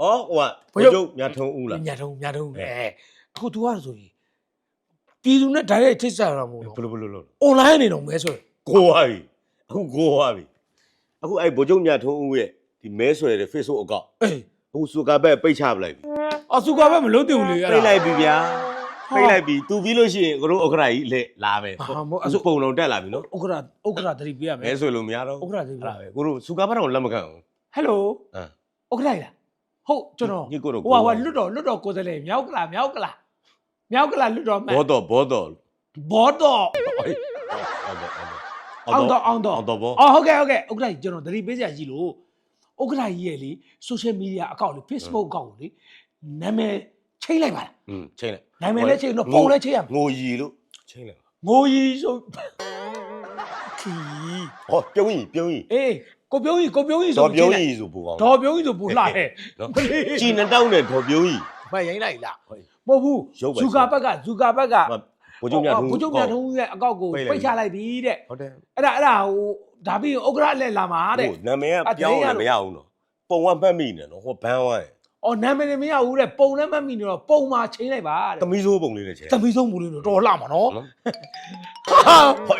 ဩဟိုကဘယ်ဘုလိုချုပ်ညာထုံးဦးလားညထုံညထုံဟဲ့အဲအခု तू ကဆိုရင်ပြည်သူနဲ့ direct ထိစပ်ရတာမဟုတ်ဘတော့ယ်လိုဘယ်လိုလုပ်လဲ online အနေတော့မဲဆိုရင်ကိုဝါပြီအခုကိုဝါပြီအခုအဲ့ဘုချုပ်ညာထုံးဦးရဲ့ဒီမဲဆွဲတဲ့ Facebook အကောင့်အေးအခုစူကာဘက်ပိတ်ချပလိုက်ပြီအဆူကပဲမလုံးတင်ဘူးလေအဲ့ပိတ်ဒါ လိုက်ပြီဗျာဟာပိတ်လိုက်ပြီသူပြီးလို့ရှိရင်ကိုတို့ဥက္ကရာကြီးလက်လာမယ်ဟာမို့အဲ့အဲ့ဆိုဆိုပုံလုံးတက်လာပြီနော်ဥက္ကရာဥက္ကရာတတိပေးရမယ်မဲဆွဲလို့မရတော့ဥက္ကရာတတိပေးအဲ့ဒါပဲကိုတို့စူကာဘက်တော့လက်မခံဘူးဟယ်လိုအမ် ဥက္ကရာကြီးလား ဟုတ်ကျွန်တော်ညစ်ကိုတော့ဟိုဟာဟိုလွတ်တော်လွတ်တော်ကိုယ်စားလှယ်မြောက်ကလာမြောက်ကလာမြောက်ကလာလွတ်တော်မယ်ဘောတော့ဘောတော့ဘောတော့ဟုတ်တယ်ဟုတ်တယ်အောင်တော့အောင်တော့အောင်တော့ဘောအော်ဟုတ်ကဲ့ဟုတ်ကဲ့ဥက္ကရာကြီးကျွန်တော်တတိပေးစရာကြီးလို့ဥက္ကရာကြီးရဲ့လေ social media account လေ Facebook account ကိုလေနာမည်ချိန်လိုက်ပါလားอืมချိန်လိုက်နာမည်လည်းချိန်တော့ပုံလည်းချိန်ရမယ်ငိုရီလို့ချိန်လိုက်ငိုကြီးဆိုခီဟောပြုံးကြီးပြုံးကြီးအေး ကိုပြုံးကြီးကိုပြုံးကြီးဆိုဒေါ်ပြုံးကြီးဆိုပူကောင်းဒေါ်ပြုံးကြီးဆိုပူလာဟဲ့နော်မလေးကြည်နှတောင်းနဲ့ဒေါ်ပြုံးကြီးမရိုင်းလိုက်လားဟုတ်မဟုတ်ဘူးရုပ်ပဲဇူကာဘက်ကဇူကာဘက်ကဘုချုပ်မြတ်ထုံးဘုချုပ်မြတ်ထုံးရဲ့အကောက်ကိုပိတ်လိုက်ပိတ်ချလိုက်ပြီတဲ့ဟုတ်တယ်အဲ့ဒါအဲ့ဒါဟိုဒါပြီးရင်ဥက္ကရာလက်လာမှာတဲ့ဟိုနာမည်ကပြောင်းလည်းမရဘူးနော်ပုံကမှတ်မိနေနော်ဟောဘန်းဝိုင်းအော်နာမည်လည်းမရဘူးတဲ့ပုံလည်းမမှတ်မိနေတော့ပုံမှာချိန်လိုက်ပါတဲ့သမီးဆိုးပုံလေးနဲ့ချိန်သမီးဆုံးမူလေးတော့တော်လှမှာနော်နော်ဟာဟော